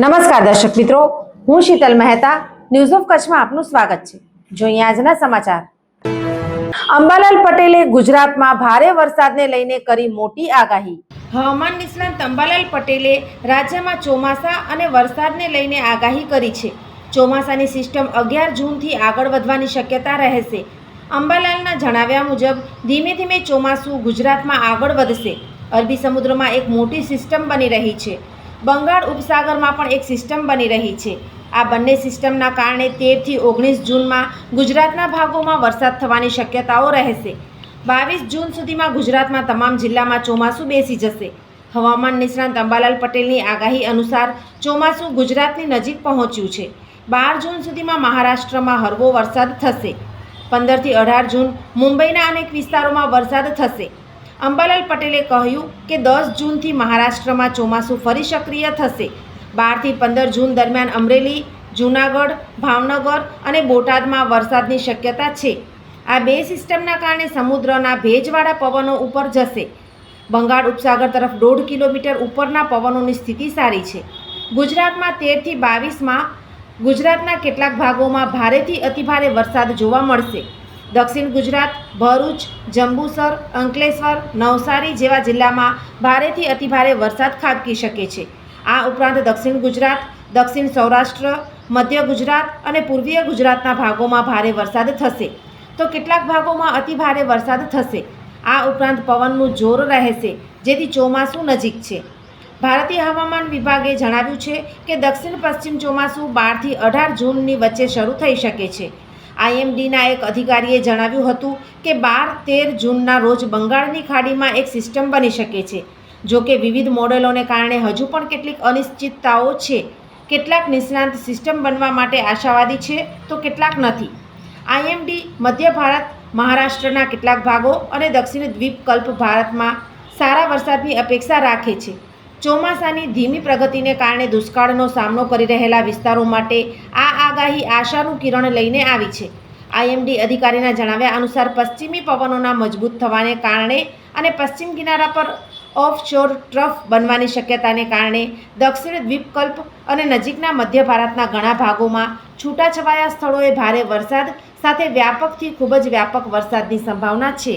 નમસ્કાર દર્શક મિત્રો, હું શીતલ મહેતા ન્યૂઝ ઓફ કચ્છમાં આપનું સ્વાગત છે. જોઈએ આજના સમાચાર. અંબાલાલ પટેલે ગુજરાતમાં ભારે વરસાદને લઈને કરી મોટી આગાહી. હવામાન નિષ્ણાંત અંબાલાલ પટેલે રાજ્યમાં ચોમાસા અને વરસાદને લઈને આગાહી કરી છે. ચોમાસાની સિસ્ટમ અગિયાર જૂનથી આગળ વધવાની શક્યતા રહેશે. અંબાલાલના જણાવ્યા મુજબ, ધીમે ધીમે ચોમાસું ગુજરાતમાં આગળ વધશે. અરબી સમુદ્રમાં એક મોટી સિસ્ટમ બની રહી છે. બંગાળ ઉપસાગરમાં પણ એક સિસ્ટમ બની રહી છે. આ બંને સિસ્ટમના કારણે તેરથી ઓગણીસ જૂનમાં ગુજરાતના ભાગોમાં વરસાદ થવાની શક્યતાઓ રહેશે. બાવીસ જૂન સુધીમાં ગુજરાતમાં તમામ જિલ્લામાં ચોમાસું બેસી જશે. હવામાન નિષ્ણાંત અંબાલાલ પટેલની આગાહી અનુસાર ચોમાસું ગુજરાતની નજીક પહોંચ્યું છે. બાર જૂન સુધીમાં મહારાષ્ટ્રમાં હળવો વરસાદ થશે. પંદરથી અઢાર જૂન મુંબઈના અનેક વિસ્તારોમાં વરસાદ થશે. અંબાલાલ પટેલે કહ્યું કે દસ જૂનથી મહારાષ્ટ્રમાં ચોમાસું ફરી સક્રિય થશે. બારથી પંદર જૂન દરમિયાન અમરેલી, જૂનાગઢ, ભાવનગર અને બોટાદમાં વરસાદની શક્યતા છે. આ બે સિસ્ટમના કારણે સમુદ્રના ભેજવાળા પવનો ઉપર જશે. બંગાળ ઉપસાગર તરફ દોઢ કિલોમીટર ઉપરના પવનોની સ્થિતિ સારી છે. ગુજરાતમાં તેરથી બાવીસમાં ગુજરાતના કેટલાક ભાગોમાં ભારેથી અતિભારે વરસાદ જોવા મળશે. દક્ષિણ ગુજરાત, ભરૂચ, જંબુસર, અંકલેશ્વર, નવસારી જેવા જિલ્લામાં ભારેથી અતિભારે વરસાદ ખાબકી શકે છે. આ ઉપરાંત દક્ષિણ ગુજરાત, દક્ષિણ સૌરાષ્ટ્ર, મધ્ય ગુજરાત અને પૂર્વીય ગુજરાતના ભાગોમાં ભારે વરસાદ થશે. તો કેટલાક ભાગોમાં અતિભારે વરસાદ થશે. આ ઉપરાંત પવનનું જોર રહેશે, જેથી ચોમાસું નજીક છે. ભારતીય હવામાન વિભાગે જણાવ્યું છે કે દક્ષિણ પશ્ચિમ ચોમાસું બારથી અઢાર જૂનની વચ્ચે શરૂ થઈ શકે છે. આઈએમડીના એક અધિકારીએ જણાવ્યું હતું કે બાર તેર જૂનના રોજ બંગાળની ખાડીમાં એક સિસ્ટમ બની શકે છે. જો કે વિવિધ મોડેલોને કારણે હજુ પણ કેટલીક અનિશ્ચિતતાઓ છે. કેટલાક નિષ્ણાંત સિસ્ટમ બનવા માટે આશાવાદી છે, તો કેટલાક નથી. આઈએમડી મધ્ય ભારત, મહારાષ્ટ્રના કેટલાક ભાગો અને દક્ષિણ દ્વીપકલ્પ ભારતમાં સારા વરસાદની અપેક્ષા રાખે છે. ચોમાસાની ધીમી પ્રગતિને કારણે દુષ્કાળનો સામનો કરી રહેલા વિસ્તારો માટે આ આગાહી આશાનું કિરણ લઈને આવી છે. આઈએમડી અધિકારીના જણાવ્યા અનુસાર પશ્ચિમી પવનોના મજબૂત થવાને કારણે અને પશ્ચિમ કિનારા પર ઓફશોર ટ્રફ બનવાની શક્યતાને કારણે દક્ષિણ દ્વીપકલ્પ અને નજીકના મધ્ય ભારતના ઘણા ભાગોમાં છૂટાછવાયા સ્થળોએ ભારે વરસાદ સાથે વ્યાપકથી ખૂબ જ વ્યાપક વરસાદની સંભાવના છે.